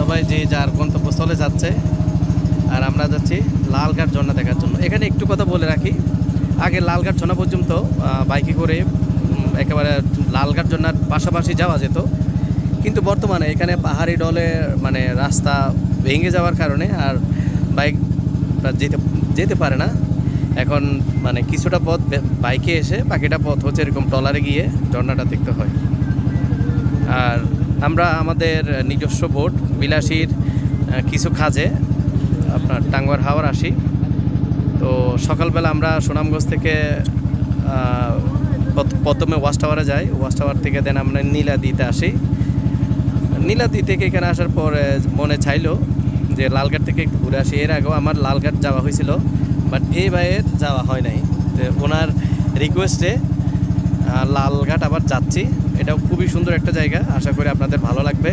সবাই যে যার গন্তব্যস্থলে যাচ্ছে। আর আমরা যাচ্ছি লালঘাট ঝর্ণা দেখার জন্য। এখানে একটু কথা বলে রাখি। আগে লালঘাট ঝর্ণা পর্যন্ত বাইকে করে একেবারে লালঘাট ঝর্ণার পাশাপাশি যাওয়া যেত। কিন্তু বর্তমানে এখানে পাহাড়ি ডলে মানে রাস্তা ভেঙে যাওয়ার কারণে আর বাইক যেতে যেতে পারে না। এখন মানে কিছুটা পথ বাইকে এসে বাকিটা পথ হচ্ছে এরকম ট্রলারে গিয়ে ঝর্ণাটা দেখতে হয়। আর আমরা আমাদের নিজস্ব বোট বিলাসীর কিছু কাজে আপনার টাঙ্গুয়ার হাওয়ার আসি। তো সকালবেলা আমরা সুনামগঞ্জ থেকে প্রথমে ওয়াশ টাওয়ারে যাই। ওয়াশ টাওয়ার থেকে দেন আমরা নীলাদিতে আসি। নীলাদি থেকে এখানে আসার পর মনে চাইলো যে লালঘাট থেকে একটু ঘুরে আসি। এর আগেও আমার লালঘাট যাওয়া হয়েছিল, বাট এই বাইয়ের যাওয়া হয় নাই। তো ওনার রিকোয়েস্টে লালঘাট আবার যাচ্ছি। এটাও খুবই সুন্দর একটা জায়গা আশা করি আপনাদের ভালো লাগবে।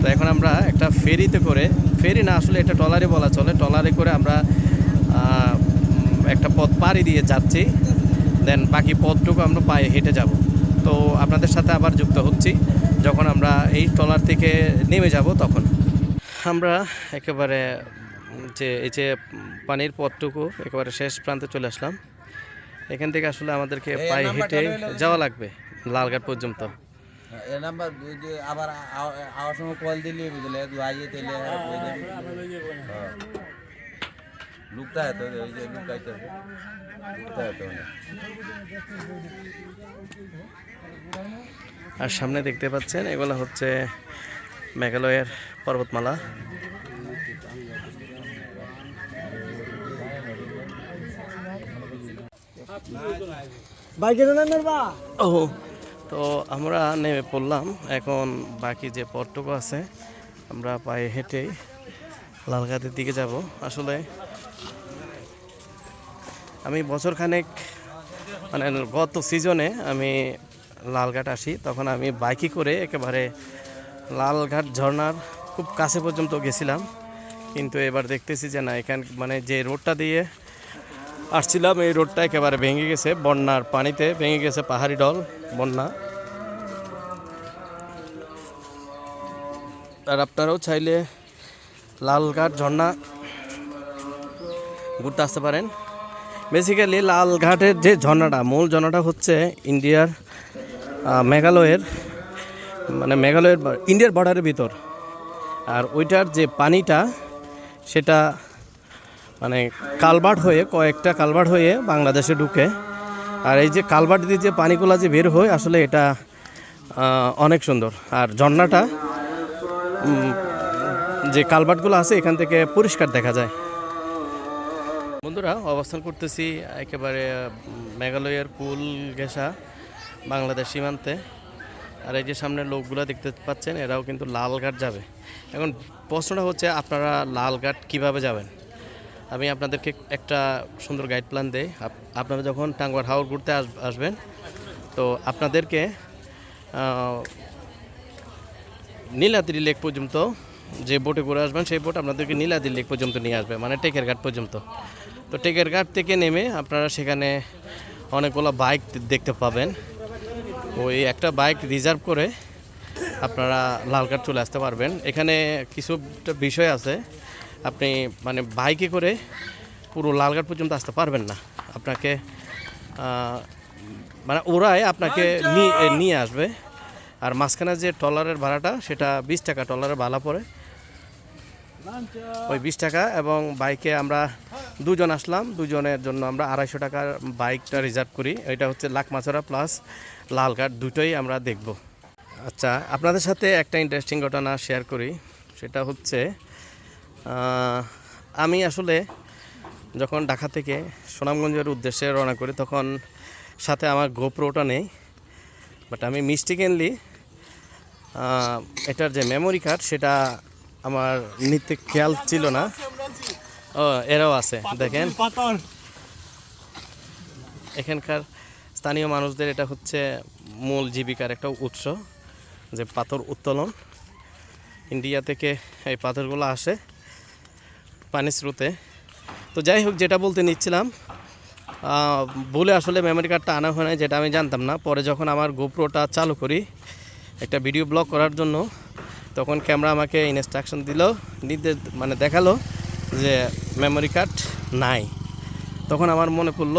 তো এখন আমরা একটা ফেরিতে করে ফেরি না আসলে এটা ট্রলারে বলা চলে ট্রলারে করে আমরা একটা পথ পাড়ি দিয়ে যাচ্ছি। দেন বাকি পথটুকু আমরা পায়ে হেঁটে যাব। তো আপনাদের সাথে আবার যুক্ত হচ্ছি যখন আমরা এই ট্রলার থেকে নেমে যাব তখন। আমরা একেবারে যে এই যে পানির পথটুকু একেবারে শেষ প্রান্তে চলে আসলাম। এখান থেকে আসলে আমাদেরকে পায়ে হেঁটে যাওয়া লাগবে। লালঘাট পর্যন্ত। এ নাম্বার ওই যে আবার আওয়ার সময় কল দিলি বুঝলে আইয়ে তেলে হ্যাঁ। লুকটা হতো ওই যে লুকাইতে লুকটা হতো আর সামনে দেখতে পাচ্ছেন এগুলো হচ্ছে মেঘালয়ের পর্বতমালা। বাইকে নামের বা ও তো আমরা নেমে পড়লাম। এখন বাকি যে পথটুকু আছে, আমরা পায়ে হেঁটেই লালঘাটের দিকে যাব। আসলে আমি বছরখানেক মানে গত সিজনে আমি লালঘাট আসি, তখন আমি বাইকে করে একেবারে লালঘাট ঝর্ণার খুব কাছে পর্যন্ত গেছিলাম। কিন্তু এবার দেখতেছি যে না, এখান মানে যে রোডটা দিয়ে আসছিলাম, এই রোডটা একেবারে ভেঙে গেছে, বন্যার পানিতে ভেঙে গেছে পাহাড়ি ডল বন্যা। আর আপনারাও চাইলে লালঘাট ঝর্ণা ঘুরতে আসতে পারেন। বেসিক্যালি লালঘাটের যে ঝর্ণাটা, মূল ঝর্ণাটা হচ্ছে ইন্ডিয়ার মেঘালয়ের মানে মেঘালয়ের ইন্ডিয়ার বর্ডারের ভিতর। আর ওইটার যে পানিটা, সেটা মানে কালভার্ট হয়ে, কয়েকটা কালভার্ট হয়ে বাংলাদেশে ঢুকে। আর এই যে কালভার্ট দিয়ে যে পানিগুলো যে বের হয়, আসলে এটা অনেক সুন্দর। আর ঝর্ণাটা যে কালভার্টগুলো আছে, এখান থেকে পরিষ্কার দেখা যায়। বন্ধুরা, অবস্থান করতেছি একেবারে মেঘালয়ের কুল ঘেঁষা বাংলাদেশ সীমান্তে। আর এই যে সামনে লোকগুলো দেখতে পাচ্ছেন, এরাও কিন্তু লালঘাট যাবে। এখন প্রশ্নটা হচ্ছে, আপনারা লালঘাট কীভাবে যাবেন? আমি আপনাদেরকে একটা সুন্দর গাইড প্ল্যান দেই। আপ- আপনারা যখন টাঙ্গুয়ার হাওর ঘুরতে আসবেন, তো আপনাদেরকে নীলাদ্রি লেক পর্যন্ত যে বোটে ঘুরে আসবেন, সেই বোট আপনাদেরকে নীলাদ্রি লেক পর্যন্ত নিয়ে আসবে মানে টেকের ঘাট পর্যন্ত। তো টেকের ঘাট থেকে নেমে আপনারা সেখানে অনেকগুলো বাইক দেখতে পাবেন। ওই একটা বাইক রিজার্ভ করে আপনারা লালঘাট চলে আসতে পারবেন। এখানে কিছু একটা বিষয় আছে। আপনি মানে বাইকে করে পুরো লালঘাট পর্যন্ত আসতে পারবেন না। আপনাকে মানে ওরাই আপনাকে নিয়ে নিয়ে আসবে। আর মাঝখানে যে ট্রলারের ভাড়াটা সেটা বিশ টাকা ট্রলারের ভাড়া পড়ে। ওই বিশ টাকা এবং বাইকে আমরা দুজন আসলাম। দুজনের জন্য আমরা আড়াইশো টাকার বাইকটা রিজার্ভ করি। এটা হচ্ছে লাকমাছড়া প্লাস লালঘাট দুটোই আমরা দেখব। আচ্ছা আপনাদের সাথে একটা ইন্টারেস্টিং ঘটনা শেয়ার করি। সেটা হচ্ছে আমি আসলে যখন ঢাকা থেকে সুনামগঞ্জের উদ্দেশ্যে রওনা করি তখন সাথে আমার গোপ্রোটা নেই। বাট আমি মিস্টিকেনলি এটার যে মেমোরি কার্ড সেটা আমার নিতে খেয়াল ছিল না। ও এরাও আছে দেখেন। এখানকার স্থানীয় মানুষদের এটা হচ্ছে মূল জীবিকার একটা উৎস যে পাথর উত্তোলন। ইন্ডিয়া থেকে এই পাথরগুলো আসে। পানি স্রোতে। তো যাই হোক, যেটা বলতে নিচ্ছিলাম বলে আসলে মেমোরি কার্ডটা আনা হয় না যেটা আমি জানতাম না। পরে যখন আমার গোপ্রোটা চালু করি, একটা ভিডিও ব্লগ করার জন্য, তখন ক্যামেরা আমাকে ইনস্ট্রাকশন দিল নির্দেশ মানে দেখাল যে মেমোরি কার্ড নাই। তখন আমার মনে পড়ল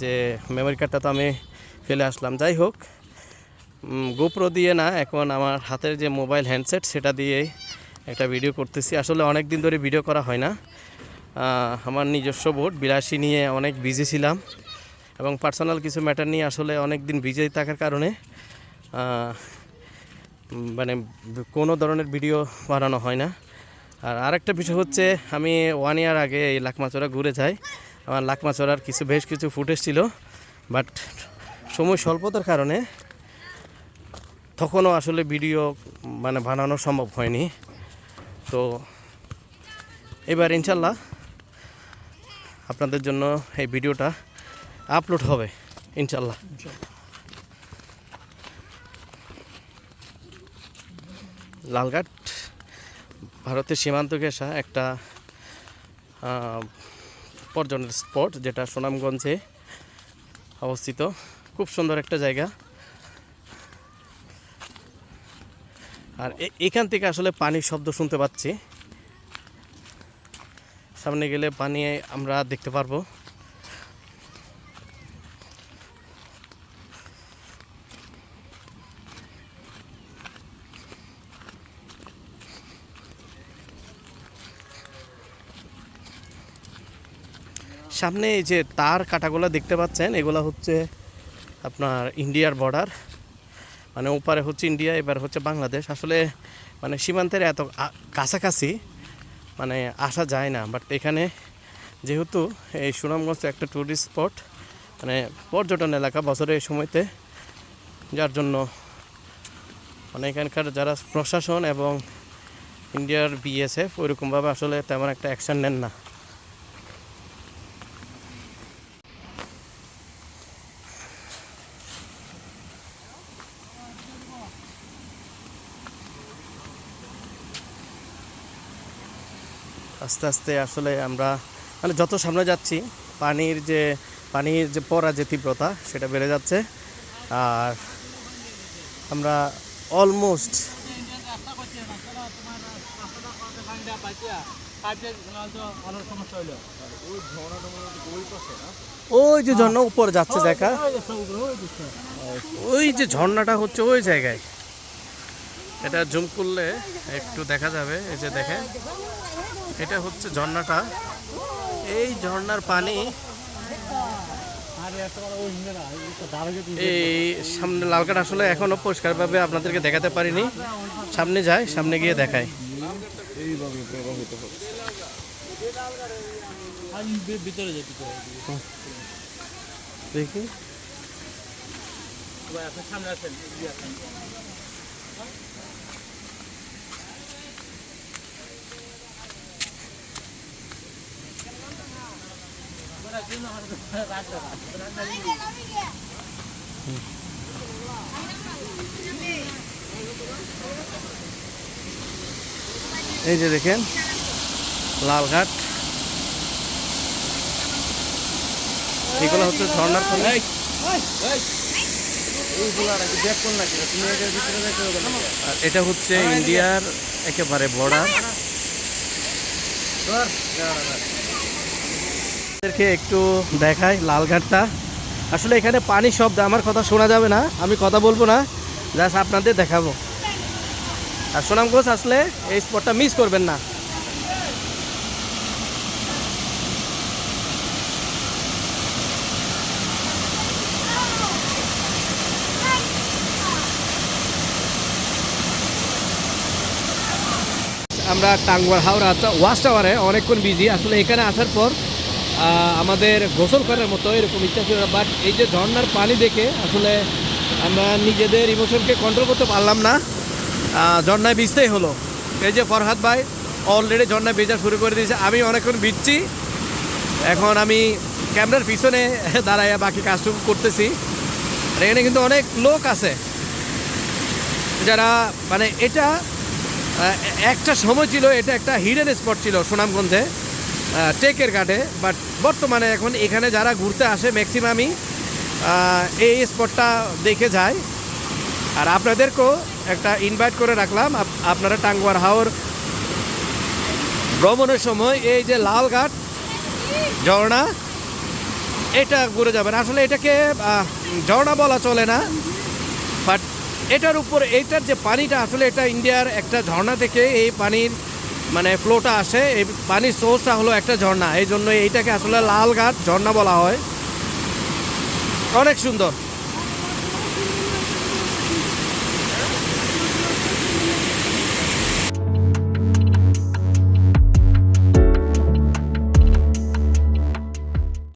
যে মেমোরি কার্ডটা তো আমি ফেলে আসলাম। যাই হোক গোপ্রো দিয়ে না, এখন আমার হাতের যে মোবাইল হ্যান্ডসেট সেটা দিয়ে একটা ভিডিও করতেছি। আসলে অনেক দিন ধরে ভিডিও করা হয় না। আমার নিজস্ব বোর্ড, বিলাসী নিয়ে অনেক বিজি ছিলাম। এবং পার্সোনাল কিছু ম্যাটার নিয়ে আসলে অনেক দিন বিজি থাকার কারণে মানে কোনো ধরনের ভিডিও বানানো হয় না। আর আরেকটা বিষয় হচ্ছে, আমি ওয়ান ইয়ার আগে এই লাকমাচড়া ঘুরে যাই। আমার লাকমাচড়ার কিছু, বেশ কিছু ফুটেজ ছিল। বাট সময় স্বল্পতার কারণে তখনও আসলে ভিডিও মানে বানানো সম্ভব হয়নি। তো এবার ইনশাল্লাহ আপনাদের জন্য এই ভিডিওটা আপলোড হবে, ইনশাল্লাহ। লালঘাট ভারতের সীমান্ত ঘেঁষা একটা পর্যটন স্পট যেটা সুনামগঞ্জে অবস্থিত। খুব সুন্দর একটা জায়গা। আর এখান থেকে আসলে পানির শব্দ শুনতে পাচ্ছি। সামনে গেলে পানি আমরা দেখতে পারব। সামনে এই যে তার কাটাগুলো দেখতে পাচ্ছেন, এগুলো হচ্ছে আপনার ইন্ডিয়ার বর্ডার। মানে ওপারে হচ্ছে ইন্ডিয়া, এবার হচ্ছে বাংলাদেশ। আসলে মানে সীমান্তের এত কাছাকাছি মানে আসা যায় না। বাট এখানে যেহেতু এই সুনামগঞ্জ একটা ট্যুরিস্ট স্পট মানে পর্যটন এলাকা বছরের এই সময়তে, যার জন্য মানে এখানকার যারা প্রশাসন এবং ইন্ডিয়ার বিএসএফ ওইরকমভাবে আসলে তেমন একটা অ্যাকশন নেন না। আস্তে আস্তে আসলে আমরা মানে যত সামনে যাচ্ছি, পানির যে পানির যে পড়া যে তীব্রতা, সেটা বেড়ে যাচ্ছে। আর আমরা অলমোস্ট ওই যে ঝর্ণা উপর যাচ্ছে, দেখা। ওই যে ঝর্ণাটা হচ্ছে ওই জায়গায়। এটা জুম করলে একটু দেখা যাবে, এই যে দেখেন। এটা হচ্ছে ঝর্ণাটা। এই ঝর্ণার পানি এই সামনে লালকাট আসলে এখনও পরিষ্কারভাবে আপনাদেরকে দেখাতে পারিনি। সামনে যায়, সামনে গিয়ে দেখায়। দেখি। এই যে দেখেন লালঘাট এগুলো হচ্ছে ঝর্ণার আর এটা হচ্ছে ইন্ডিয়ার একেবারে বর্ডার আপনাদেরকে একটু দেখাই লালঘাটটা। আসলে এখানে পানি শব্দ, আমার কথা শোনা যাবে না, আমি কথা বলব না, জাস্ট আপনাদের দেখাবো। আর সুনামগঞ্জ আসলে এই স্পটটা মিস করবেন না। আমরা টাঙ্গুয়ার, হাওড়া ওয়াশ টাওয়ারে অনেকক্ষণ বিজি আসলে এখানে আসার পর আমাদের গোসল করার মতো এরকম ইচ্ছা ছিল না বাট এই যে ঝর্নার পানি দেখে আসলে আমরা নিজেদের ইমোশনকে কন্ট্রোল করতে পারলাম না। ঝর্নায় ভিজতেই হলো। এই যে ফরহাদ ভাই অলরেডি ঝর্ণায় ভেজা শুরু করে দিয়েছে। আমি অনেকক্ষণ ভিজছি। এখন আমি ক্যামেরার পিছনে দাঁড়াইয়া বাকি কাজটুকু করতেছি। আর এখানে কিন্তু অনেক লোক আছে। যারা মানে এটা একটা সময় ছিল, এটা একটা হিডেন স্পট ছিল সুনামগঞ্জে। টেকের ঘাটে বাট বর্তমানে এখন এখানে যারা ঘুরতে আসে ম্যাক্সিমামই এই স্পটটা দেখে যায়। আর আপনাদেরকেও একটা ইনভাইট করে রাখলাম আপনারা টাঙ্গুয়ার হাওর ভ্রমণের সময় এই যে লালঘাট ঝর্ণা, এটা ঘুরে যাবেন। আসলে এটাকে ঝর্ণা বলা চলে না বাট এটার উপর এইটার যে পানিটা, আসলে এটা ইন্ডিয়ার একটা ঝর্ণা থেকে এই পানির মানে ফ্লোটা আসে, এই পানির সোর্সটা হলো একটা ঝর্ণা। এই জন্য এইটাকে আসলে লালঘাট ঝর্ণা বলা হয়। অনেক সুন্দর।